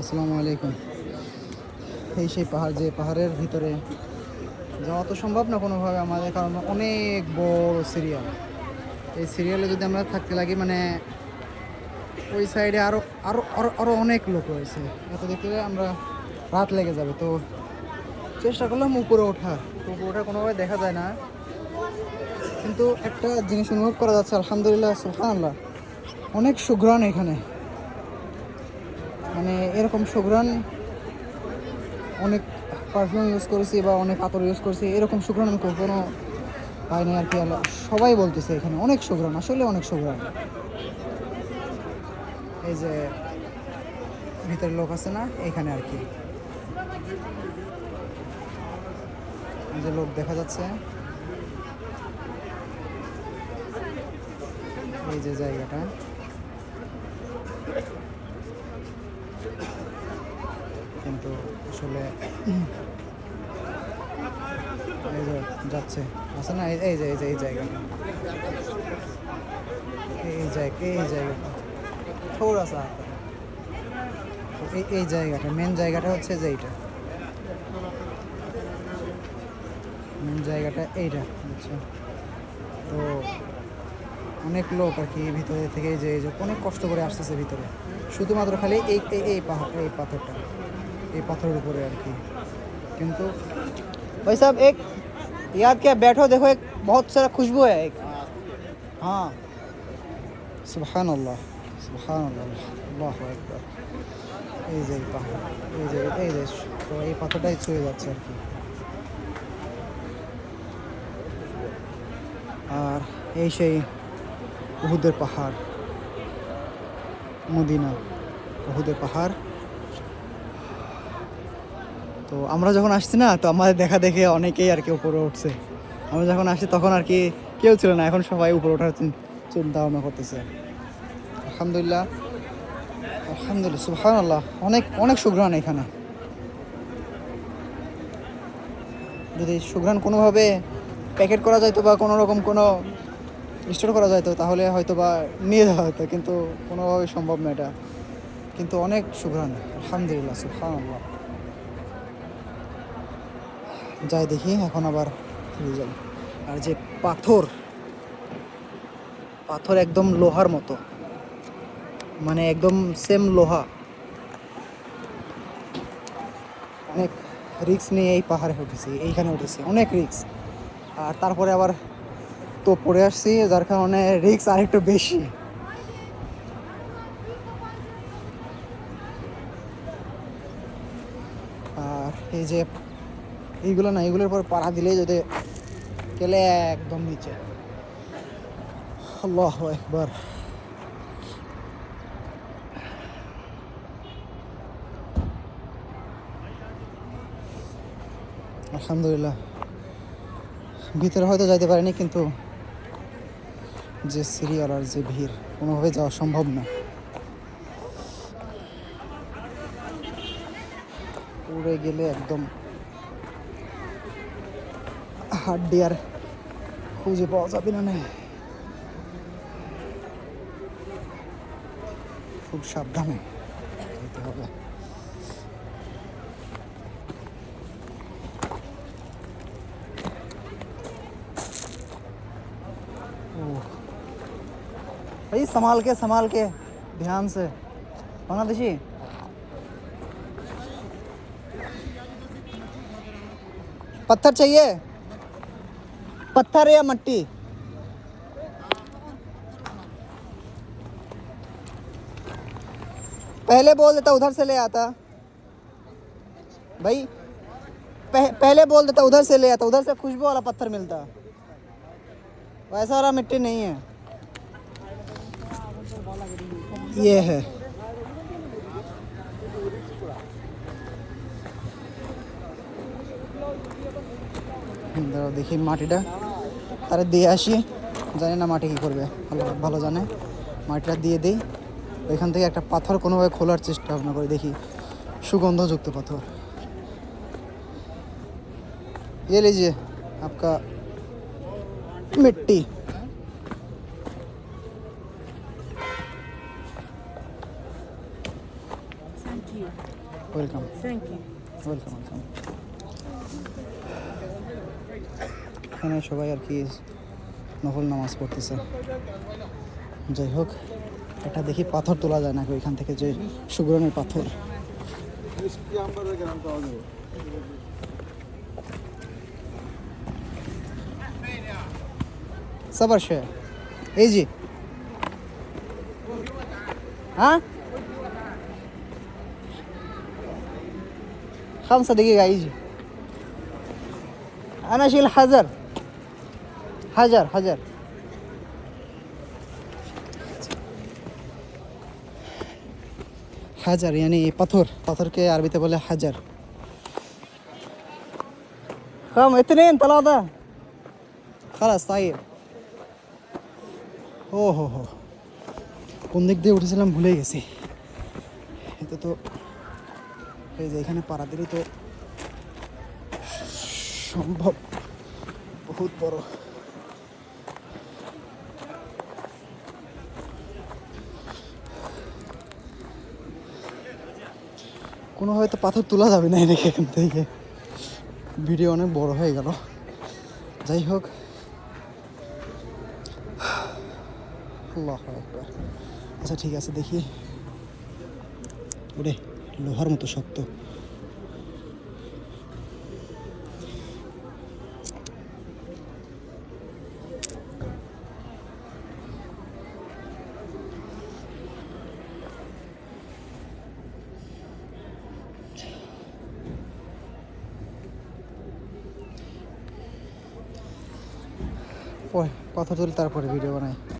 আসসালামু আলাইকুম। এই সেই পাহাড়, যে পাহাড়ের ভিতরে যাওয়া তো সম্ভব না কোনোভাবে আমাদের, কারণ অনেক বড় সিরিয়াল। এই সিরিয়ালে যদি আমরা থাকতে লাগি মানে ওই সাইডে আরও আরও আরও আরও অনেক লোক রয়েছে। এত দেখতে আমরা রাত লেগে যাবে, তো চেষ্টা করলাম উপরে ওঠার তো উপরে ওঠা কোনোভাবে দেখা যায় না। কিন্তু একটা জিনিস অনুভব করা যাচ্ছে, আলহামদুলিল্লাহ, সুবহানাল্লাহ। অনেক সুঘ্রাণ এখানে। মানে এরকম সুঘ্রাণ অনেক পারফিউম ইউজ করেছি বা অনেক আতর ইউজ করেছি, এরকম সুঘ্রাণ আমি কখনো পাইনি আর কি। সবাই বলতেছে এখানে, অনেক সুঘ্রাণ, আসলে অনেক সুঘ্রাণ। এই যে ভিতরে লোক আছে না, এখানে আর কি। যে লোক দেখা যাচ্ছে। এই যে জায়গাটা। কিন্তু আসলে এই যে যাচ্ছে। আছে না? এই- যে এই যে এই জায়গাটা। এই জায়গা এই জায়গাটা। থোড়া সা এই এই জায়গাটা মেন জায়গাটা হচ্ছে যে এইটা। মেন জায়গাটা এইটা, বুঝছ? তো অনেক লোক আর কি ভিতরে থেকে যে অনেক কষ্ট করে আসতেছে ভিতরে। শুধুমাত্র খালি এই এই পাহাড় এই পাথরটা। এই পাথরের উপরে আর কি কিন্তু भाई साहब एक याद क्या बैठो देखो एक बहुत सारा खुशबू है एक हाँ सुबहान अल्लाह सुबहान अल्लाह আল্লাহ একবার এই যে এই পাহাড় এই যে এই যে তো এই পাথরটাই ছুঁয়ে যাচ্ছে আর কি আর এই সেই উহুদের পাহাড় মদিনা উহুদের পাহাড় তো আমরা যখন আসছি না, তো আমাদের দেখা দেখে অনেকেই আর কি উপরে উঠছে। আমরা যখন আসছি তখন আর কি কেউ ছিল না, এখন সবাই উপরে ওঠার চিন্তা ভাবনা করতেছে। আলহামদুলিল্লাহ আলহামদুলিল্লাহ সুহান আল্লাহ অনেক অনেক সুঘ্রাণ এখানে। যদি সুঘ্রাণ কোনোভাবে প্যাকেট করা যাইতো বা কোনো রকম কোনো স্টোর করা যাইতো, তাহলে হয়তো বা নিয়ে যাওয়া হতো, কিন্তু কোনোভাবে সম্ভব না এটা। কিন্তু অনেক সুঘ্রাণ, আলহামদুলিল্লাহ সুহান আল্লাহ যাই দেখি, এখন আবার ফিরে যাই। আর যে পাথর পাথর একদম লোহার মতো। মানে একদম সেম লোহা। অনেক রিক্স নিয়ে এই পাহাড়ে উঠেছি, এইখানে উঠেছি, অনেক রিক্স আর তারপরে আবার তো পড়ে আসছি, যার কারণে রিক্স আরেকটু বেশি। আর এই যে এইগুলো না, এইগুলোর পর পাড়া দিলেই যদি গেলে একদম নিচে। আল্লাহ একবার আলহামদুলিল্লাহ। ভিতরে হয়তো যাইতে পারিনি, কিন্তু যে সিরিয়াল আর যে ভিড়, কোনোভাবে যাওয়া সম্ভব না। উড়ে গেলে একদম হাড্ডি আর খুঁজে পাওয়া যাবে না নাই খুব সাবধানে যেতে হবে ओह। भाई संभाल के संभाल के ध्यान से बांग्लादेशी पत्थर चाहिए पत्थर या मट्टी? पहले बोल देता उधर से ले आता। भाई पह, पहले बोल देता उधर से ले आता उधर से खुशबू वाला पत्थर मिलता। वैसा वाला मिट्टी नहीं है। ये है। देखिए माटीटा তারে দিয়ে আসি জানি না মাটি কী করবে ভালো ভালো জানে মাটিটা দিয়ে দিই ওইখান থেকে একটা পাথর কোনোভাবে খোলার চেষ্টা ভাবনা করি দেখি সুগন্ধযুক্ত পাথর ये लीजिए आपका मिट्टी you. ওয়েলকাম Thank এখানে সবাই আর কি নফল নামাজ পড়তেছে যাই হোক এটা দেখি পাথর তোলা যায় নাকি ওইখান থেকে যে সুগ্রনের পাথর صبر شوي يجي ها خمسة دقيقة يجي أنا أشيل حجر حجر حجر হাজার ইয়ানি পাথর পাথরকে আরবিতে বলে হাজার كم اثنين ثلاثة خلاص طيب ও হো হো কোন দিক দিয়ে উঠেছিলাম ভুলে গেছি এটা তো এই যে এখানে পাড়া দিলেই তো সম্ভব বহুত বড় কোনো হয়তো পাথর তোলা যাবে না এদিকে এখান থেকে। ভিডিও অনেক বড় হয়ে গেল। যাই হোক। আচ্ছা ঠিক আছে, দেখি। ওরে, লোহার মতো শক্ত। পাথর তুলে তারপরে ভিডিও বানাই।